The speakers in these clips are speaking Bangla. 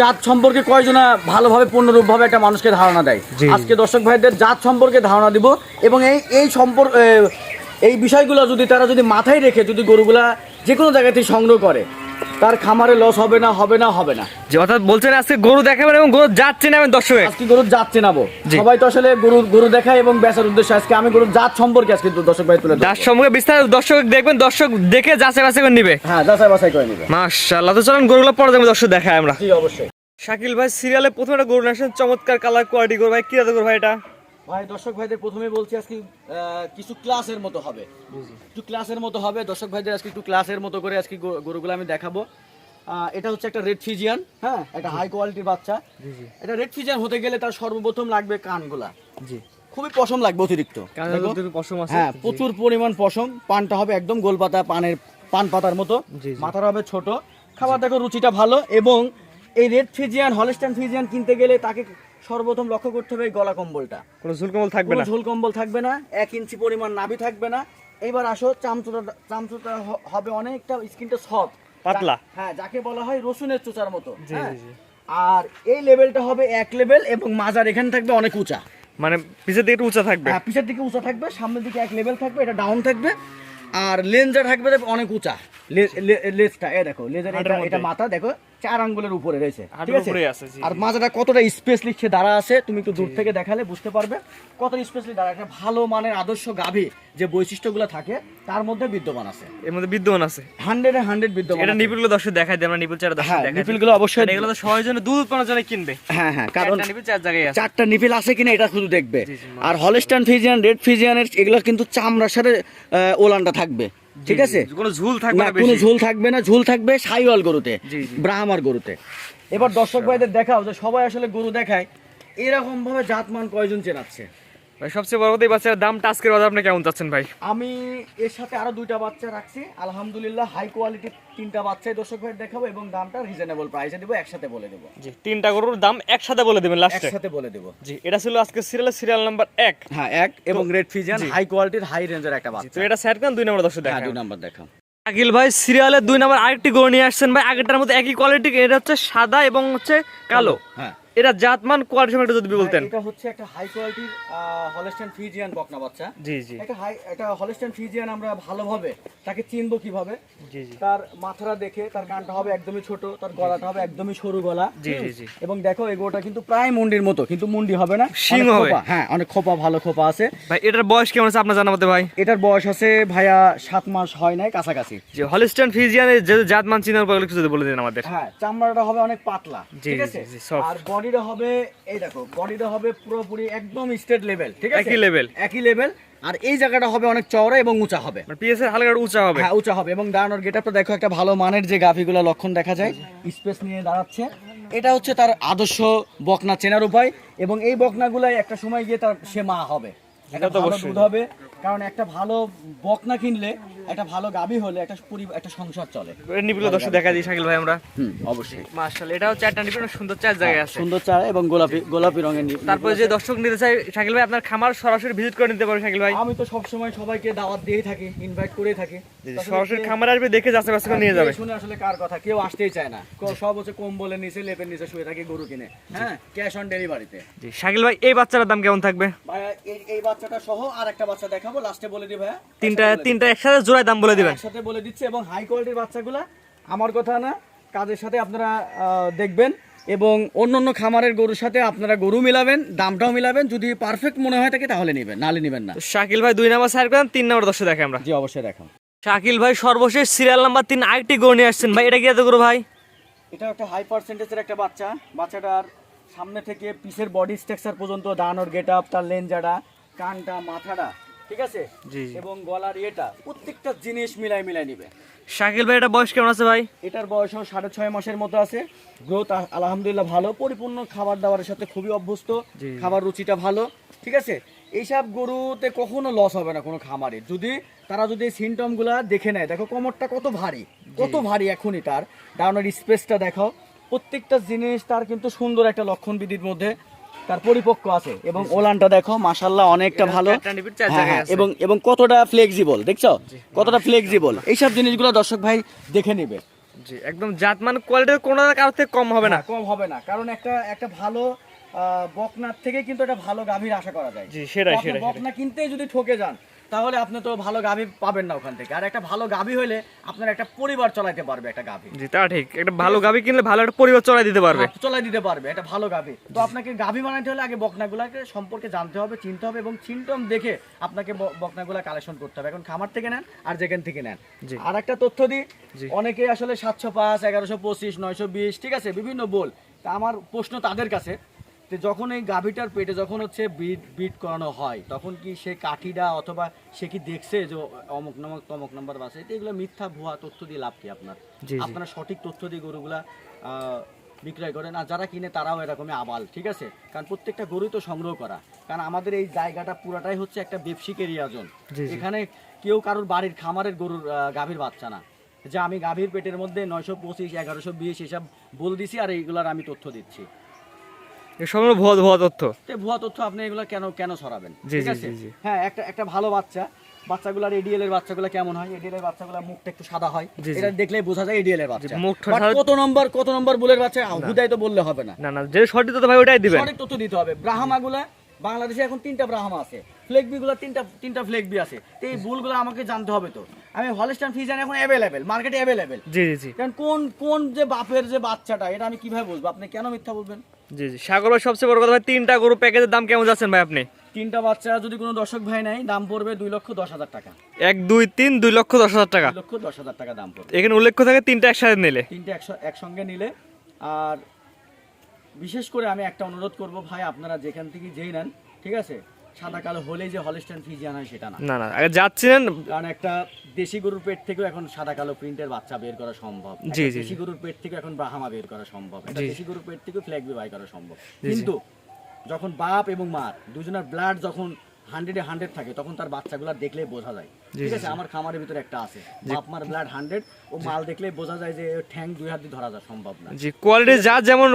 জাত সম্পর্কে কয়জনা ভালোভাবে পূর্ণরূপভাবে একটা মানুষকে ধারণা দেয়? আজকে দর্শক ভাইদের জাত সম্পর্কে ধারণা দিব এবং এই এই সম্পর্ক এই বিষয়গুলো যদি তারা যদি মাথায় রেখে যদি গরুগুলা যে কোনো জায়গাতেই সংগ্রহ করে তার খামারে লস হবে না হবে না হবে না। যে অর্থাৎ বলছেন আজকে গরু দেখাবেন এবং গরু যাচ্ছে না এবং দর্শক আজকে গরুর যাচ্ছে জি। সবাই তো আসলে গরু গরু দেখায় এবং বেচার উদ্দেশ্যে আজকে আমি গরুর জাত সম্পর্কে আজকে দর্শক ভাই তুলে। যার সম্মুখে বিস্তারিত দর্শক দেখবেন দর্শক দেখে যাচাই বাছাই করে নিবে। হ্যাঁ যাচাই বাছাই করে নিবে। মাশাআল্লাহ তো চলেন গরুগুলো পরে যাব দর্শক দেখায় আমরা। জি অবশ্যই। শাকিল ভাই সিরিয়ালে প্রথমে একটা গরু আসেন চমৎকার কালার কোয়ালিটি গরু ভাই কি গরু ভাই এটা? ভাই দর্শক ভাইদের প্রথমে বলছি আজকে কিছু ক্লাসের মতো হবে। একটু ক্লাসের মতো হবে। দর্শক ভাইদের আজকে একটু ক্লাসের মতো করে আজকে গরু- গরুগুলো আমি দেখাবো। এটা হচ্ছে একটা রেড ফিজিয়ান হ্যাঁ? একটা হাই কোয়ালিটির বাচ্চা। এটা রেড ফিজিয়ান হতে গেলে তার সর্বপ্রথম লাগবে কানগুলা। জি। খুবই পশম লাগবে অতিরিক্ত। পশম আছে? হ্যাঁ প্রচুর পরিমাণ পশম। পানটা হবে একদম গোলপাতা পানের পান পাতার মতো। মাথাটা হবে ছোট। খাবার দেখো রুচিটা ভালো। এবং এই রেড ফিজিয়ান হলস্টাইন ফিজিয়ান কিনতে গেলে তাকে সর্বপ্রথম লক্ষ্য করতে হবে এই গলা কম্বলটা। কোনো ঝুলকমল থাকবে না? ঝোল কম্বল থাকবে না এক ইঞ্চি পরিমাণ নাভি থাকবে না। এইবার আসো চামচুটা চামচুটা হবে অনেকটা স্কিনটা সফট। পাতলা। হ্যাঁ যাকে বলা হয় রসুনের চোচার মতো জি, হ্যাঁ? আর এই লেভেলটা হবে এক লেভেল এবং মাজার এখানে থাকবে অনেক উঁচা। মানে পিছের দিকে উঁচা থাকবে? হ্যাঁ পিছের দিকে উঁচা থাকবে সামনের দিকে এক লেভেল থাকবে এটা ডাউন থাকবে। আর লেন্সটা থাকবে অনেক উঁচা। লেজটা এ দেখো লেজের। এটা মাথা দেখো চার আঙ্গুলের উপরে রয়েছে। ঠিক আছে? আর। মাজাটা কতটা দাঁড়া আছে তুমি একটু দূর থেকে দেখালে বুঝতে পারবে। কত স্পেসলি দাঁড়া একটা ভালো মানের আদর্শ গাভী যে বৈশিষ্ট্যগুলো থাকে তার মধ্যে বিদ্যমান আছে। এর মধ্যে বিদ্যমান আছে। হান্ড্রেড হান্ড্রেড বিদ্যমান এটা। নিপিলগুলো দর্শক দেখাই দিই আমরা নিপিল চার দর্শক হ্যাঁ, দেখাই দিই। অবশ্যই- এগুলো তো সবাই জন্য দুধ উৎপাদনের জন্য কিনবে। হ্যাঁ হ্যাঁ কারণ নিপিল চার জায়গায় আছে। চারটা নিপিল আছে কিনা এটা শুধু দেখবে। আর হলস্টান ফিজিয়ান রেড ফিজিয়ানের এগুলো কিন্তু চামড়ার সাথে ওলানটা থাকবে। ঠিক আছে? কোনো ঝুল থাকবে না ঝুল কোনো ঝুল থাকবে না ঝুল থাকবে সাইওয়াল গরুতে। ব্রাহ্মার গরুতে। এবার দর্শক ভাইদের দেখাও যে সবাই আসলে গরু দেখায় এরকম ভাবে জাতমান কয়জন চেনাচ্ছে? ভাই সবচেয়ে বড় কথা এই বাচ্চার দামটা আজকের বাজার আপনি কেমন চাচ্ছেন ভাই? আমি এর সাথে আরও দুইটা বাচ্চা রাখছি। আলহামদুলিল্লাহ হাই কোয়ালিটির তিনটা বাচ্চাই দর্শক ভাই দেখাবো এবং দামটা রিজনেবল প্রাইসে দেবো একসাথে বলে দেবো। জি তিনটা গরুর দাম একসাথে বলে দেবেন লাস্টে একসাথে বলে দেবো। জি এটা ছিল আজকে সিরিয়ালের সিরিয়াল নাম্বার এক। হ্যাঁ এক এবং রেড ফিজিয়ান হাই কোয়ালিটির হাই রেঞ্জের একটা তো বাচ্চা। এটা স্যার কেন দুই নম্বর দর্শক হ্যাঁ দেখা দুই নাম্বার দেখাও। আকিল ভাই সিরিয়ালের দুই নম্বর আরেকটি গরু নিয়ে আসছেন ভাই আগেরটার মধ্যে একই কোয়ালিটি এটা হচ্ছে সাদা এবং হচ্ছে কালো। হ্যাঁ। এটা জাতমান কোয়ালিটি সম্পর্কে যদি বলতেন। এটা হচ্ছে একটা হাই কোয়ালিটির হলস্টাইন ফিজিয়ান বকনা বাচ্চা। জি জি। একটা হাই একটা হলস্টাইন ফিজিয়ান আমরা ভালোভাবে তাকে চিনবো কীভাবে? জি জি। তার মাথাটা দেখে তার কানটা হবে একদমই ছোট তার গলাটা হবে একদমই সরু গলা। জি, জি, জি। এবং দেখো এগোটা কিন্তু প্রায় মুন্ডির মতো কিন্তু মুন্ডি হবে না শিং হবে। হ্যাঁ অনেক খোপা ভালো খোপা আছে। ভাই এটার বয়স কেমন আছে আপনার জানা মতে ভাই? এটার বয়স আছে ভাইয়া সাত মাস হয় নাই কাছাকাছি। যে হলিস্টান ফিজিয়ানের যে জাতমান চিনার পর কিছু যদি বলে দিন আমাদের। হ্যাঁ চামড়াটা হবে অনেক পাতলা ঠিক আছে। আর বডিটা হবে এই দেখো বডিটা হবে পুরোপুরি একদম স্টেট লেভেল ঠিক আছে? একই লেভেল একই লেভেল আর এই জায়গাটা হবে অনেক চওড়া এবং উঁচা হবে। মানে পিএস এর হালকা একটু উঁচা হবে। হ্যাঁ উঁচা হবে এবং দাঁড়ানোর গেটআপটা দেখো একটা ভালো মানের যে গাভিগুলো লক্ষণ দেখা যায় স্পেস নিয়ে দাঁড়াচ্ছে। এটা হচ্ছে তার আদর্শ বকনা চেনার উপায় এবং এই বকনাগুলাই একটা সময় গিয়ে তার সে মা হবে। একটা তো অবশ্যই। দুধ হবে কারণ একটা ভালো বকনা কিনলে একটা ভালো গাভি হলে একটা পরি- একটা সংসার চলে। এর দর্শক দেখা দিই শাকিল ভাই আমরা? হুম অবশ্যই। মার্শাল এটা হচ্ছে একটা সুন্দর চার জায়গায় আছে। সুন্দর চা এবং গোলাপি গোলাপি রঙের নি- তারপরে যে দর্শক নিতে চাই শাকিল ভাই আপনার খামার সরাসরি ভিজিট করে নিতে পারে শাকিল ভাই। আমি তো সব সময় সবাইকে দাওয়াত দিয়েই থাকি ইনভাইট করেই থাকি। সরাসরি খামার আসবে দেখে যাচ্ছে বাচ্চা করে নিয়ে যাবে। শুনে আসলে কার কথা কেউ আসতেই চায় না। সব হচ্ছে কম্বলের নিচে লেপের নিচে শুয়ে থাকে গরু কিনে। হ্যাঁ ক্যাশ অন ডেলিভারিতে জি শাকিল ভাই এই বাচ্চাটার দাম কেমন থাকবে? ভাইয়া এই এই বাচ্চাটা সহ আর একটা বাচ্চা দেখাবো লাস্টে বলে দিই ভাইয়া। তিনটা তিনটা একসাথে জোড়ায় দাম বলে। দিবেন। একসাথে বলে দিচ্ছি এবং হাই কোয়ালিটির বাচ্চাগুলা আমার কথা না কাজের সাথে আপনারা দেখবেন এবং অন্য অন্য খামারের গরুর সাথে আপনারা গরু মিলাবেন দামটাও মিলাবেন যদি পারফেক্ট মনে হয় থাকে তাহলে নেবেন নালে নেবেন না। শাকিল ভাই দুই নাম্বার সাইড করেন তিন নাম্বার দর্শক দেখে আমরা। জি অবশ্যই দেখাম শাকিল ভাই সর্বশেষ সিরিয়াল নাম্বার তিন আরেকটি গরু নিয়ে আসছেন। ভাই এটা কি এত গরু ভাই? এটা একটা হাই পার্সেন্টেজের একটা বাচ্চা। বাচ্চাটার সামনে থেকে পিসের বডি স্ট্রাকচার পর্যন্ত দাঁড়ানোর গেট আপ তার লেঞ্জাটা কানটা মাথাটা ঠিক আছে? জি। এবং গলার ইয়েটা প্রত্যেকটা জিনিস মিলাই মিলাই নিবে। শাকিল ভাই এটা বয়স কেমন আছে ভাই? এটার বয়সও সাড়ে ছয় মাসের মতো আছে। গ্রোথ আলহামদুলিল্লাহ ভালো। পরিপূর্ণ খাবার দাবারের সাথে খুবই অভ্যস্ত। খাবার রুচিটা ভালো। ঠিক আছে? এইসব গরুতে কখনো লস হবে না কোনো খামারে। যদি তারা যদি সিমটমগুলা দেখে নেয় দেখো কোমরটা কত ভারী। কত ভারী এখনই তার দাঁড়ানোর স্পেসটা দেখো প্রত্যেকটা জিনিস তার কিন্তু সুন্দর একটা লক্ষণ বিধির মধ্যে তার পরিপক্ক আছে এবং ওলানটা দেখো মাশাল্লাহ অনেকটা ভালো। হ্যাঁ, হ্যাঁ। এবং এবং কতটা ফ্লেক্সিবল দেখছ? কতটা ফ্লেক্সিবল এইসব জিনিসগুলো দর্শক ভাই দেখে নিবে। জি একদম জাত মান কোয়ালিটি কোনো কারোর থেকে কম হবে না। না কম হবে না কারণ একটা একটা ভালো আহ, বকনার থেকে কিন্তু একটা ভালো গাভীর আশা করা যায়। জি সেটাই সেটাই সেটাই। বকনা কিনতেই যদি ঠকে যান তাহলে আপনি তো ভালো গাভী পাবেন না ওখান থেকে। আর একটা ভালো গাভী হলে আপনার একটা পরিবার চলাইতে পারবে একটা গাভী। জি তা ঠিক। একটা ভালো গাভি কিনলে ভালো একটা পরিবার চলাই দিতে পারবে। চলাই দিতে পারবে একটা ভালো গাভী। তো আপনাকে গাভী বানাইতে হলে আগে বকনাগুলাকে সম্পর্কে জানতে হবে চিনতে হবে এবং সিমটম দেখে আপনাকে বকনাগুলা কালেকশন করতে হবে। এখন খামার থেকে নেন আর যেখান থেকে নেন। জি। আর একটা তথ্য দিই। অনেকে আসলে সাতশো পাঁচ এগারোশো পঁচিশ নয়শো বিশ ঠিক আছে বিভিন্ন বল। তা আমার প্রশ্ন তাদের কাছে যে যখন এই গাভীটার পেটে যখন হচ্ছে বিট বিট করানো হয় তখন কি সে কাঠিটা অথবা সে কি দেখছে যে অমুক নামক তমক নাম্বার বাসে? তো এগুলো মিথ্যা ভুয়া তথ্য দিয়ে লাভ কি আপনার। আপনারা সঠিক তথ্য দিয়ে গরুগুলা বিক্রয় করেন। আর যারা কিনে তারাও এরকমই আবাল ঠিক আছে? কারণ প্রত্যেকটা গরুই তো সংগ্রহ করা। কারণ আমাদের এই জায়গাটা পুরাটাই হচ্ছে একটা ব্যবসিক এরিয়া জোন। এখানে কেউ কারোর বাড়ির খামারের গরুর গাভীর বাচ্চা না। যে আমি গাভীর পেটের মধ্যে নয়শো পঁচিশ এগারোশো বিশ এসব বল দিছি আর এইগুলার আমি তথ্য দিচ্ছি। সম্পূর্ণ ভুয়া ভুয়া তথ্য। ভুয়া তথ্য আপনি এগুলো কেন কেন ছড়াবেন? ঠিক আছে? জি, জি। হ্যাঁ একটা একটা ভালো বাচ্চা বাচ্চাগুলার এডিএল এর বাচ্চাগুলো কেমন হয়? এডিএল এর বাচ্চাগুলো মুখটা একটু সাদা হয়। জি, জি। এটা দেখলেই বোঝা যায় এডিএল এর বাচ্চা। মুখটা But সাদা- কত নম্বর কত নম্বর বুলের বাচ্চা হুদাই তো বললে হবে না। না না যে সঠিক তথ্য ভাই ওটাই দিবেন। সঠিক তথ্য দিতে হবে। ব্রাহ্মাগুলা বাংলাদেশে এখন তিনটা ব্রাহ্মা আছে। তিনটা তিনটা ফ্লেগবি আছে। তো এই বুলগুলো আমাকে জানতে হবে তো। আমি হলিস্টান ফিজান এখন অ্যাভেলেবেল মার্কেটে অ্যাভেলেবেল জি জি জি। কারণ কোন কোন যে বাপের যে বাচ্চাটা এটা আমি কীভাবে বুঝব? আপনি কেন মিথ্যা বলবেন? জি জি। সাগর ভাই সবচেয়ে বড় কথা ভাই তিনটা গরু প্যাকেজের দাম কেমন যাচ্ছেন ভাই আপনি? তিনটা বাচ্চা যদি কোনো দর্শক ভাই নাই দাম পড়বে দুই লক্ষ দশ হাজার টাকা। এক দুই তিন দুই লক্ষ দশ হাজার টাকা। লক্ষ দশ হাজার টাকা দাম পড়বে। এখানে উল্লেখ থাকে তিনটা একসাথে নিলে। তিনটে একসঙ্গে নিলে। আর বিশেষ করে আমি একটা অনুরোধ করব ভাই আপনারা যেখান থেকে যেই নেন ঠিক আছে? সাদা কালো হলে যে হলস্টাইন ফ্রিজিয়ান হয় সেটা না। না না আগে যাচ্ছেন কারণ একটা দেশি গরুর পেট থেকেও এখন সাদা কালো প্রিন্টের বাচ্চা বের করা সম্ভব। জি, জি, দেশি গরুর পেট থেকে এখন ব্রাহ্মা বের করা সম্ভব। একটা দেশি গরুর পেট থেকে ফ্ল্যাগ বাই করা সম্ভব। কিন্তু যখন বাপ এবং মা দুজনের ব্লাড যখন হান্ড্রেডে হান্ড্রেড থাকে তখন তার বাচ্চাগুলো দেখলেই বোঝা যায়। ঠিক আছে? আমার খামারের ভিতরে একটা আছে। বাপ মার ব্লাড হান্ড্রেড ও মাল দেখলেই বোঝা যায় যে ঠ্যাং দুই হাত দিয়ে ধরা যায় সম্ভব না। জি কোয়ালিটি যা যেমন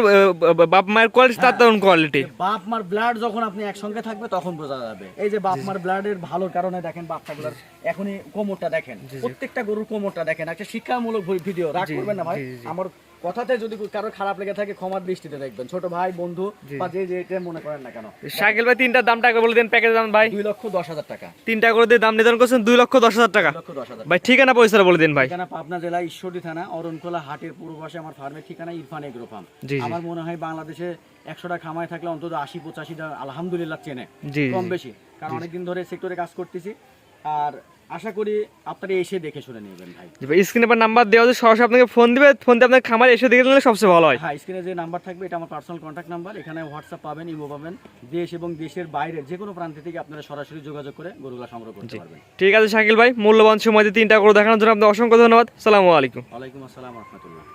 বাপ মায়ের কোয়ালিটি তার তেমন কোয়ালিটি বাপ মার ব্লাড যখন আপনি একসঙ্গে থাকবে তখন বোঝা যাবে। এই যে বাপ মার ব্লাডের ভালোর কারণে দেখেন বাচ্চাগুলোর এখনই কোমরটা দেখেন। প্রত্যেকটা গরুর কোমরটা দেখেন। একটা শিক্ষামূলক ভিডিও রাগ করবেন না ভাই। আমার কথাতে যদি কারও খারাপ লেগে থাকে ক্ষমার দৃষ্টিতে দেখবেন। ছোট ভাই বন্ধু বা যে যে মনে করেন না কেন। সাইকেল ভাই তিনটা দামটা একবার বলে দেন প্যাকেজের দাম ভাই। দুই লক্ষ দশ হাজার টাকা। তিনটা করে দিয়ে দাম নির্ধারণ করছেন দুই লক্ষ দশ হাজার টাকা। ভাই ঠিকানা পয়সা বলে দিন ভাই। ঠিকানা পাবনা জেলা ঈশ্বরদী থানা অরণখোলা হাটের পূর্ব পাশে আমার ফার্মের ঠিকানা ইরফান এগ্রো ফার্ম। আমার মনে হয় বাংলাদেশে একশোটা খামায় থাকলে অন্তত আশি পঁচাশিটা আলহামদুলিল্লাহ চেনে। কম বেশি। কারণ অনেকদিন ধরে সেক্টরে কাজ করতেছি। আর আশা করি আপনারা এসে দেখে শুনে নেবেন ভাই। ভাই স্ক্রিনে পর নাম্বার দেওয়া আছে সরাসরি আপনাকে ফোন দিবে ফোন দিয়ে আপনার খামারে এসে দেখে নিলে সবচেয়ে ভালো হয়। হ্যাঁ স্ক্রিনে যে নাম্বার থাকবে এটা আমার পার্সোনাল কন্ট্যাক্ট নাম্বার এখানে হোয়াটসঅ্যাপ পাবেন ইমো পাবেন। দেশ এবং দেশের বাইরে যে কোনো প্রান্ত থেকে আপনারা সরাসরি যোগাযোগ করে গরুগুলো সংগ্রহ করতে পারবেন। ঠিক আছে শাকিল ভাই মূল্যবান সময় দিয়ে তিনটা করে দেখানোর জন্য আপনাকে অসংখ্য ধন্যবাদ। সালামু আলাইকুম। ওয়ালাইকুম আসসালাম রহমতুল্লাহ।